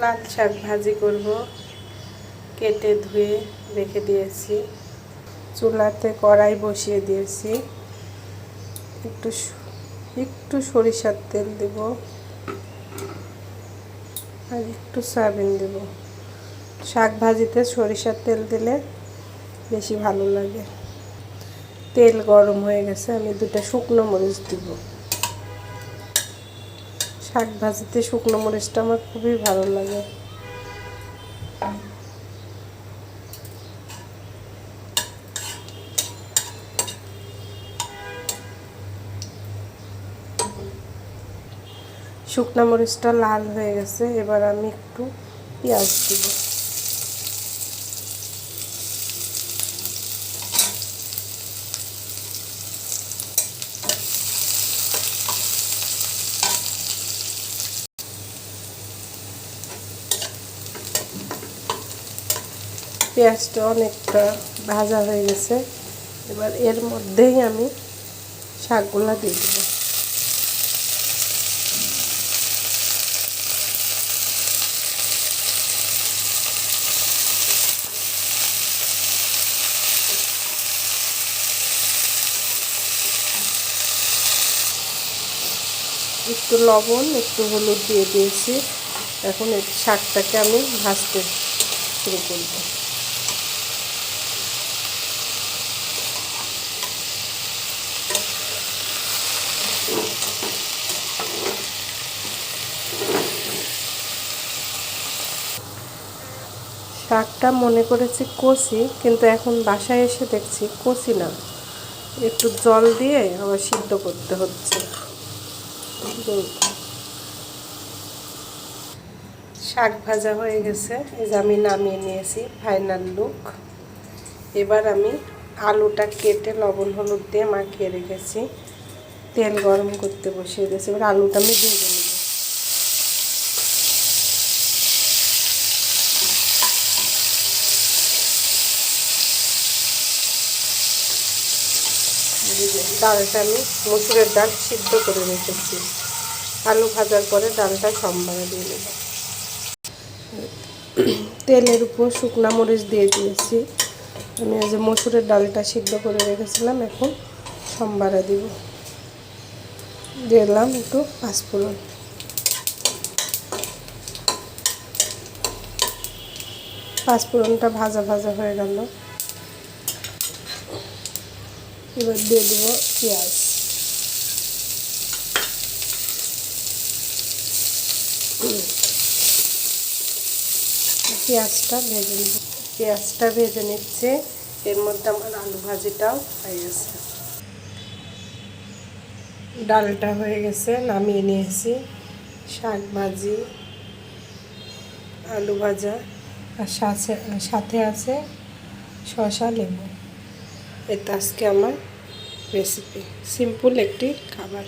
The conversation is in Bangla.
লাল শাক ভাজি করব। কেটে ধুয়ে রেখে দিয়েছি। চুলাতে কড়াই বসিয়ে দিয়েছি। একটু একটু সরিষার তেল দেব। আর একটু সয়াবিন দেব। শাক ভাজিতে সরিষার তেল দিলে বেশি ভালো লাগে। তেল গরম হয়ে গেছে, আমি দুটো শুকনো মরিচ দিব। শাক ভাজিতে শুকনো মরিচটা আমার খুবই ভালো লাগে। শুকনো মরিচটা লাল হয়ে গেছে, এবার আমি একটু পেঁয়াজ দিব। পেঁয়াজটা অনেকটা ভাজা হয়ে গেছে। এবার এর মধ্যেই আমি শাকগুলা দিয়ে দেবো। একটু লবণ, একটু হলুদ দিয়ে দিয়েছি। এখন শাকটাকে আমি ভাজতে শুরু করব। শাকটা মনে করেছি কষি কিন্তু এখন বাসায় এসে দেখছি কষি না। একটু জল দিয়ে আবার সিদ্ধ করতে হচ্ছে। শাক ভাজা হয়ে গেছে, এই যে আমি নামিয়ে নিয়েছি ফাইনাল লুক এবার আমি আলুটা কেটে লবণ হলুদ দিয়ে মাখিয়ে রেখেছি। তেল গরম করতে বসিয়ে দিয়েছি। এবার আলুটা আমি ভেজে নেব ডালটা আমি মসুরের ডাল সিদ্ধ করে রেখেছি। আলু ভাজার পরে ডালটা সম্বারে দিয়ে নেব। তেলের উপর শুকনা মরিচ দিয়ে দিয়েছি। আমি যে মসুরের ডালটা সিদ্ধ করে রেখেছিলাম, এখন সম্বারে দিব। দিলাম একটু পাঁচফোড়ন। পাঁচফোড়নটা ভাজা ভাজা হয়ে গেল। এবার দিয়ে দেব পেঁয়াজ পেঁয়াজটা ভেজে নেব পেঁয়াজটা ভেজে নিচ্ছে। এর মধ্যে আমার আলু ভাজিটাও হয়ে গেছে। ডালটা হয়ে গেছে, নামিয়ে নিয়েছি। শাক ভাজি, আলু ভাজা, আর সাথে সাথে আছে শসা, লেবু। এটা আজকে আমার রেসিপি সিম্পল একটি খাবার।